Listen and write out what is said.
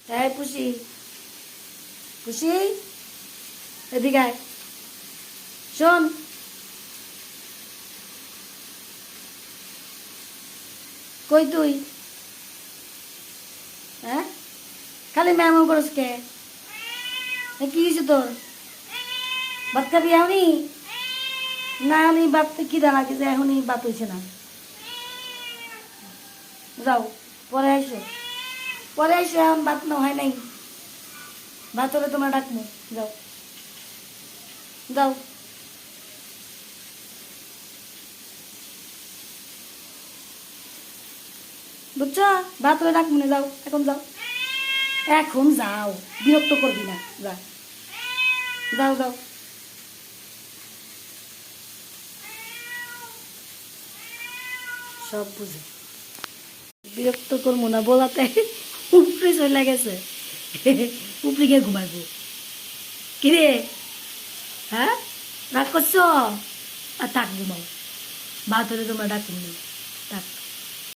এই পুষি। পুষি? এদিকে। শোন। কই তুই? হ্যাঁ? খালি ম্যামো করস কে? কি হয়েছে তোর? ভাত খাবি এখনই? না, আমি ভাত কি দাঁড়া কিছু এখনই ভাত হয়েছে না। যাও, পরে এসো পরে এসে এখন ভাত না হয় নাই। ভাত হলে তোমার ডাকবো যাও। যাও। বুঝছ? ভাত হলে ডাকবো না, যাও। এখন যাও। এখন যাও। বিরক্ত করবি না। যা। যাও যাও। সব বুঝে। বিরক্ত করব না, বলাতে। উপরে চলে গেছে উপরে গিয়ে ঘুমাইবো কিরে হ্যাঁ রাগ করছ আর থাক ঘুমাও। মা তোরে তোমার ডাকুন থাক